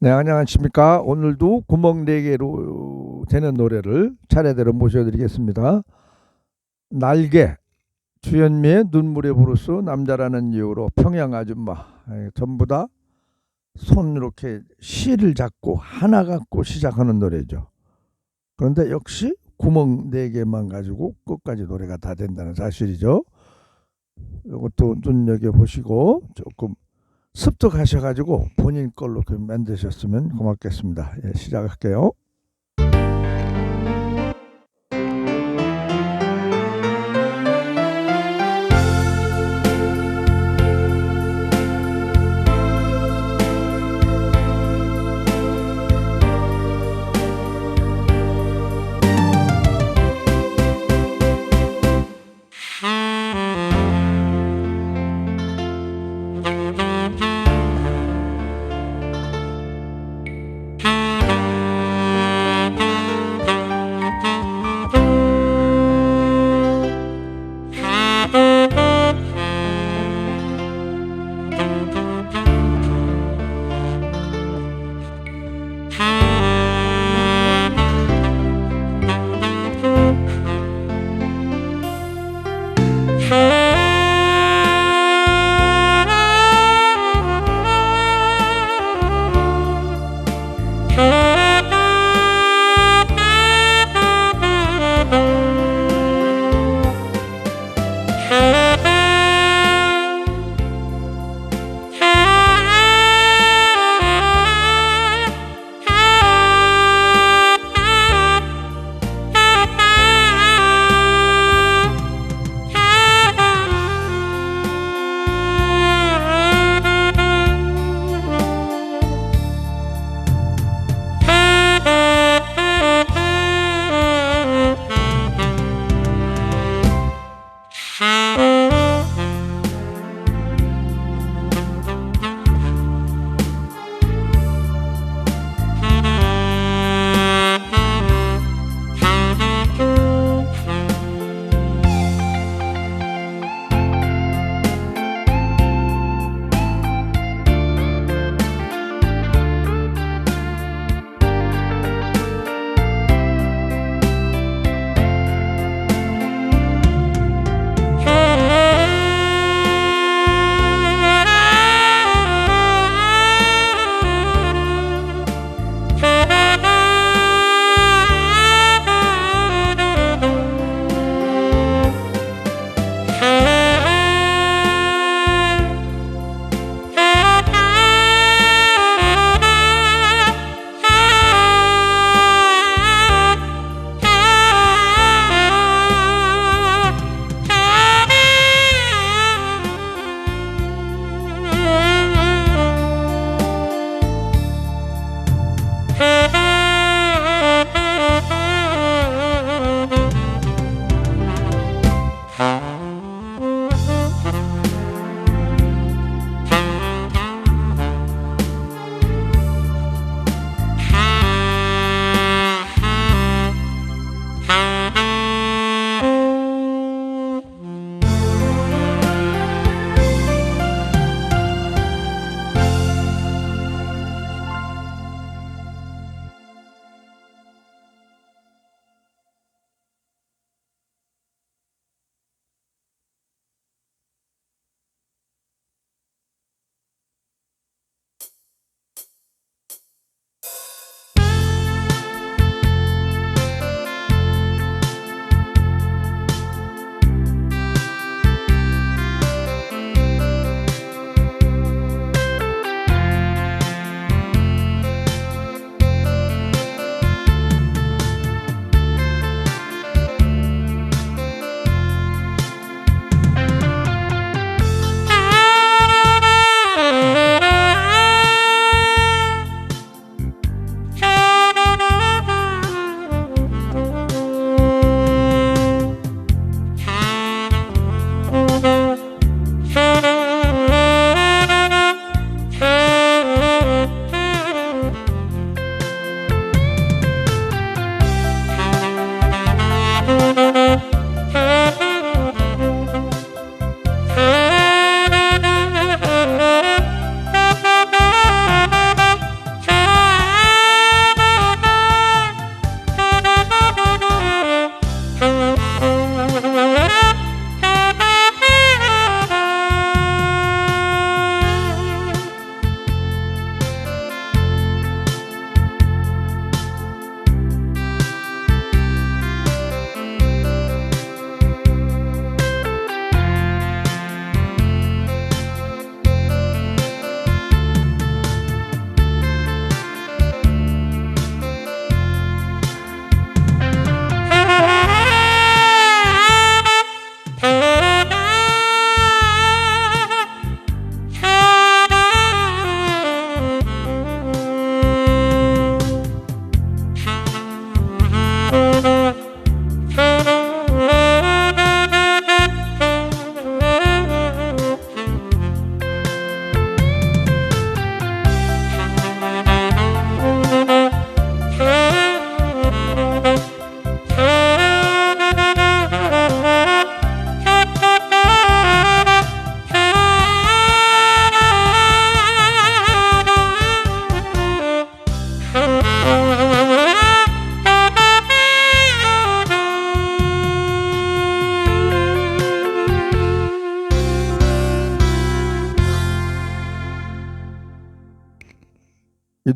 네, 안녕하십니까. 오늘도 구멍 4개로 되는 노래를 차례대로 모셔드리겠습니다. 날개, 주현미의 눈물의 브루스, 남자라는 이유로 평양 아줌마, 에, 전부 다 손 이렇게 실을 잡고 하나 갖고 시작하는 노래죠. 그런데 역시 구멍 4개만 가지고 끝까지 노래가 다 된다는 사실이죠. 이것도 눈여겨보시고 조금 습득하셔가지고 본인 걸로 그 만드셨으면 고맙겠습니다. 예, 시작할게요.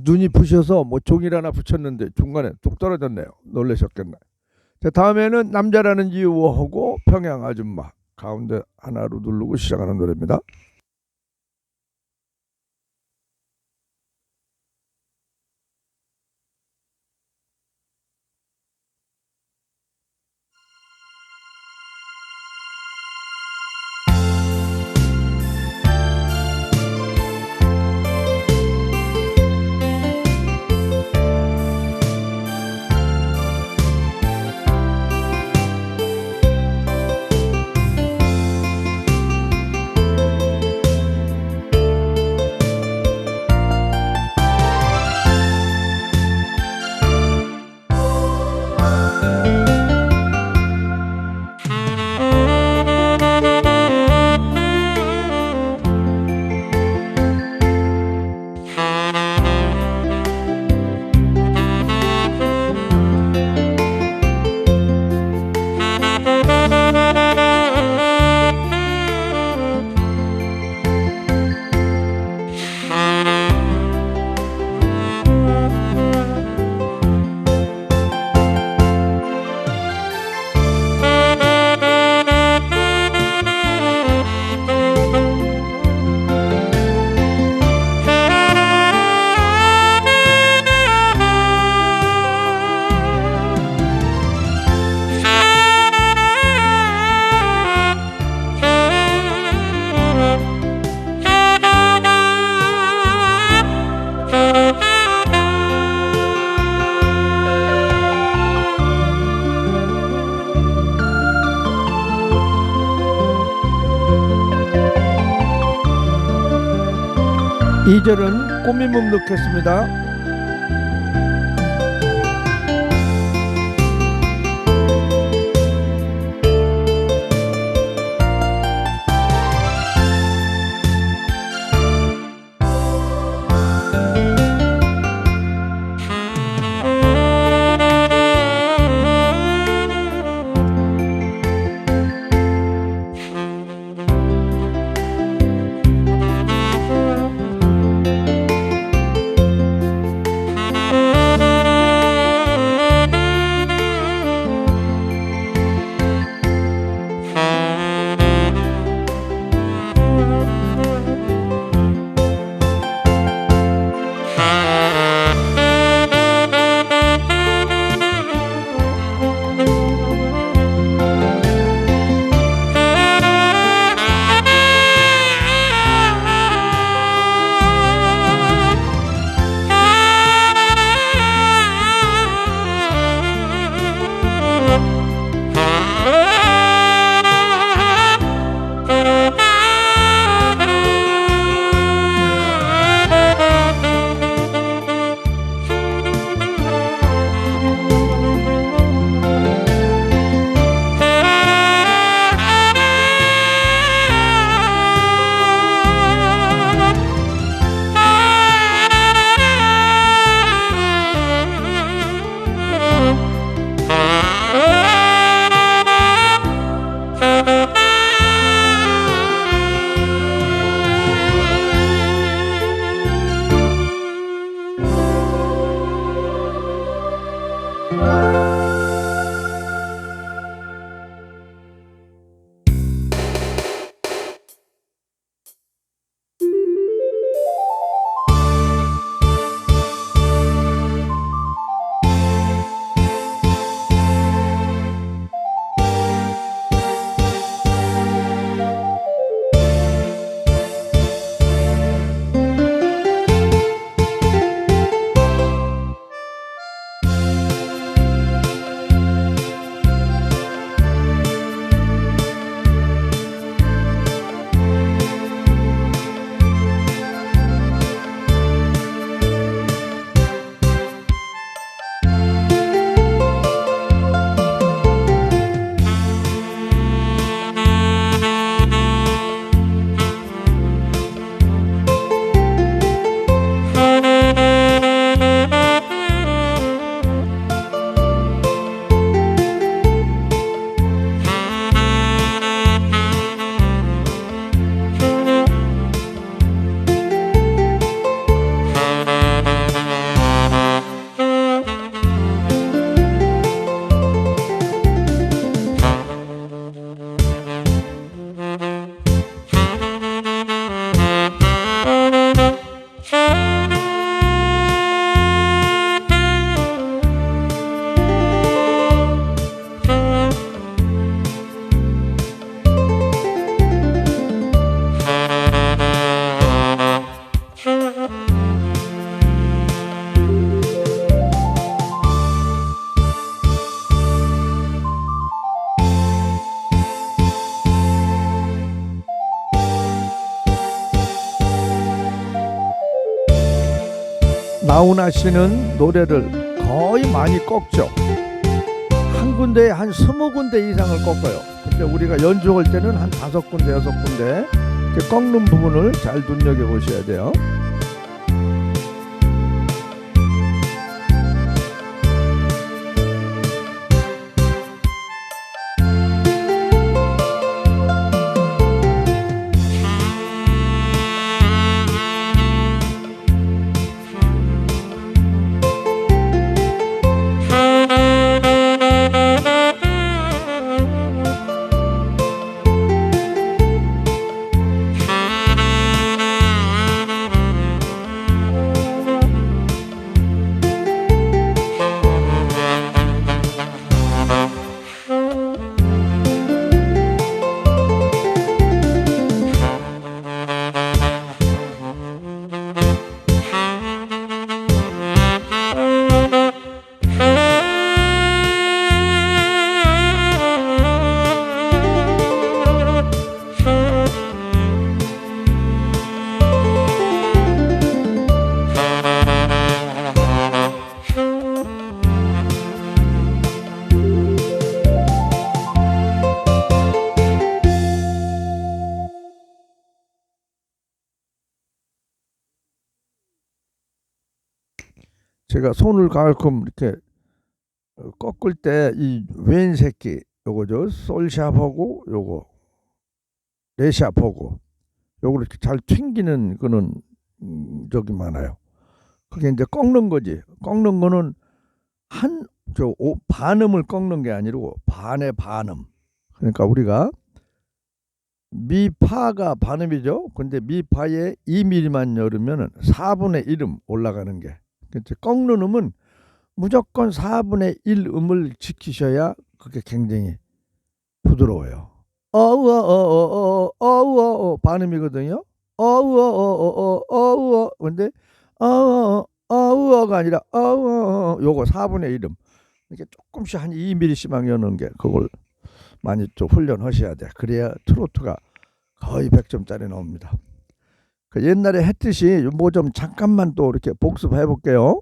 눈이 부셔서 뭐 종이를 하나 붙였는데 중간에 뚝 떨어졌네요. 놀라셨겠네. 자, 다음에는 남자라는 이유하고 평양 아줌마 가운데 하나로 누르고 시작하는 노래입니다. 이절은 꽃미몸 넣겠습니다. 씨는 노래를 거의 많이 꺾죠. 한 군데에 한 스무 군데 이상을 꺾어요. 근데 우리가 연주할 때는 한 다섯 군데, 여섯 군데 꺾는 부분을 잘 눈여겨 보셔야 돼요. 제가 손을 가끔 이렇게 어, 꺾을 때 이 왼 새끼 요거죠 솔샵하고 요거 레샵하고 요걸 이렇게 잘 튕기는 거는 음, 저기 많아요. 그게 이제 꺾는 거지. 꺾는 거는 한 저 반음을 꺾는 게 아니고 반의 반음. 그러니까 우리가 미파가 반음이죠. 근데 미파에 2mm만 열으면은 4분의 1음 올라가는 게. 꺾는 음은 무조건 4분의 1 음을 지키셔야 그게 굉장히 부드러워요. 어우어어어어 어우어어 반음이거든요. 어우어어어어 어우어 근데 어우어 어우어가 아니라 어우어 요거 4분의 1음 이렇게 조금씩 한 2mm씩만 여는 게 그걸 많이 좀 훈련하셔야 돼. 그래야 트로트가 거의 100점짜리 나옵니다. 그 옛날에 했듯이 뭐 좀 잠깐만 또 이렇게 복습해 볼게요.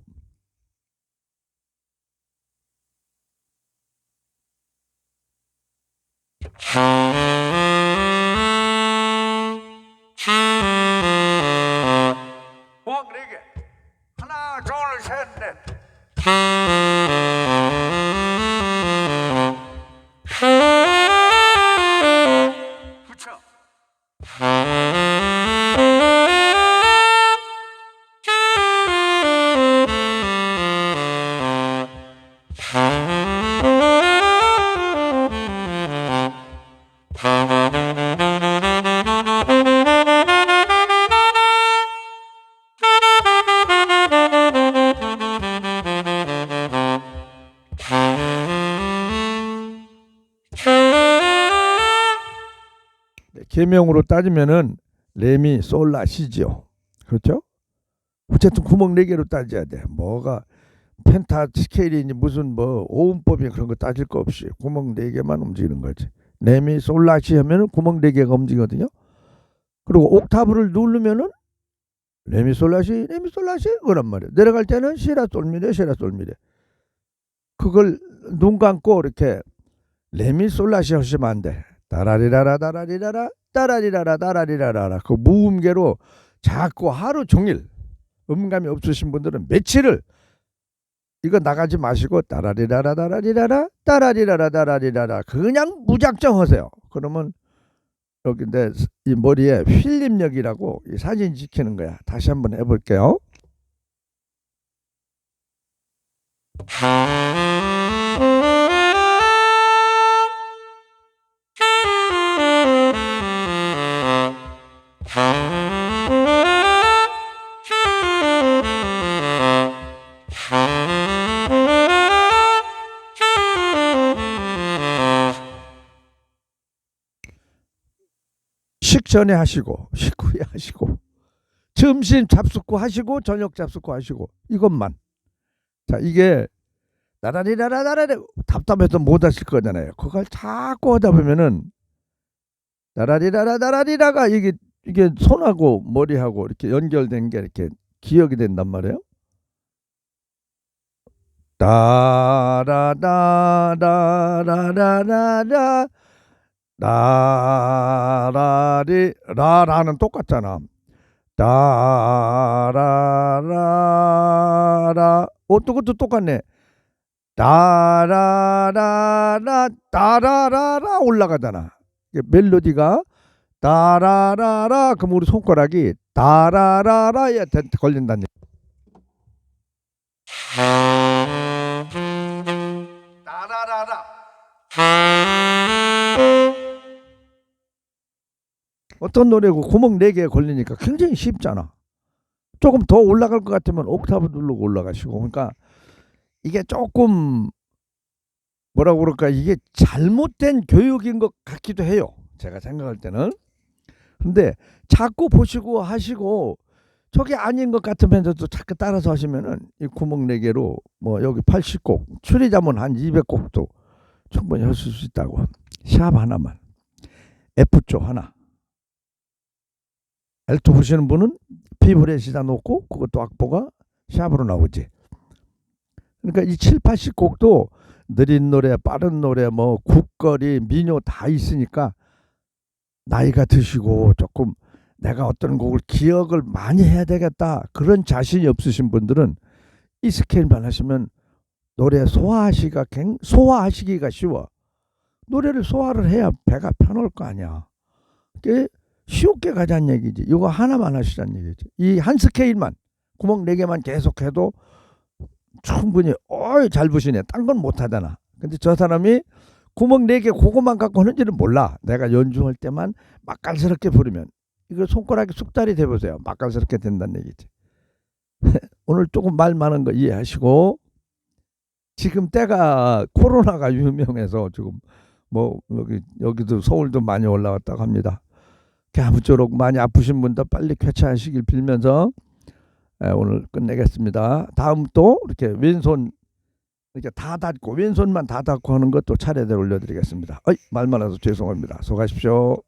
네, 계명으로 따지면은 레미 솔라 시지요. 그렇죠? 어쨌든 구멍 네 개로 따져야 돼. 뭐가 펜타 스케일이니 무슨 뭐 오음법이 그런 거 따질 거 없이 구멍 네 개만 움직이는 거지. 레미 솔라시 하면은 구멍 네 개가 움직이거든요. 그리고 옥타브를 누르면은 레미 솔라시 레미 솔라시 그란 말이에요. 내려갈 때는 시라 솔미레 시라 솔미레. 그걸 눈 감고 이렇게 레미 솔라시 하시면 안 돼. 따라리라라 따라리라라 따라리라라 따라리라라 그 무음계로 자꾸 하루 종일 음감이 없으신 분들은 며칠을 이거 나가지 마시고 따라리라라 따라리라라 따라리라라 따라리라라 그냥 무작정 하세요. 그러면 여기 내 이 머리에 휠림력이라고 이 사진 지키는 거야. 다시 한번 해볼게요. 식전에 하시고 식후에 하시고 점심 잡숫고 하시고 저녁 잡숫고 하시고 이것만. 자 이게 나라리라라 나라리 답답해서 못 하실 거잖아요. 그걸 자꾸 하다 보면은 나라리라라 나라리라가 이게 이게 손하고 머리하고 이렇게 연결된 게 이렇게 기억이 된단 말이에요. 따라라라라라라 라라리 라라는 똑같잖아. 따라라라 어 그것도 똑같네. 따라라라 따라라라 올라가잖아. 멜로디가 따라라라 그럼 우리 손가락이 따라라라에 걸린다는 얘기. 따라라라 어떤 노래고 구멍 4개에 걸리니까 굉장히 쉽잖아. 조금 더 올라갈 것 같으면 옥타브 누르고 올라가시고 그러니까 이게 조금 뭐라고 그럴까 이게 잘못된 교육인 것 같기도 해요. 제가 생각할 때는. 근데 자꾸 보시고 하시고 저게 아닌 것 같으면서도 자꾸 따라서 하시면은 이 구멍 4개로 뭐 여기 80곡 추리자면 한 200곡도 충분히 하실 수 있다고. 샵 하나만. F조 하나. L2 보시는 분은 B브렛에다 놓고 그것도 악보가 샵으로 나오지. 그러니까 이 7, 80곡도 느린 노래, 빠른 노래, 뭐 국거리, 민요 다 있으니까 나이가 드시고 조금 내가 어떤 곡을 기억을 많이 해야 되겠다 그런 자신이 없으신 분들은 이 스케일만 하시면 노래 소화하시기가 굉- 소화하시기가 쉬워. 노래를 소화를 해야 배가 편할 거 아니야. 그게 쉽게 가자는 얘기지. 이거 하나만 하시자는 얘기지. 이 한 스케일만 구멍 네 개만 계속해도 충분히 어이 잘 부시네. 딴 건 못 하잖아. 근데 저 사람이 구멍 네 개 그거만 갖고 하는지는 몰라. 내가 연주할 때만 맛깔스럽게 부르면 이거 손가락이 숙달이 돼 보세요. 맛깔스럽게 된다는 얘기지. 오늘 조금 말 많은 거 이해하시고 지금 때가 코로나가 유명해서 지금 뭐 여기 여기도 서울도 많이 올라왔다고 합니다. 아무쪼록 많이 아프신 분들 빨리 쾌차하시길 빌면서 예, 오늘 끝내겠습니다. 다음 또 이렇게 왼손 이렇게 다 닫고 왼손만 다 닫고 하는 것도 차례대로 올려드리겠습니다. 어이, 말 많아서 죄송합니다. 수고하십시오.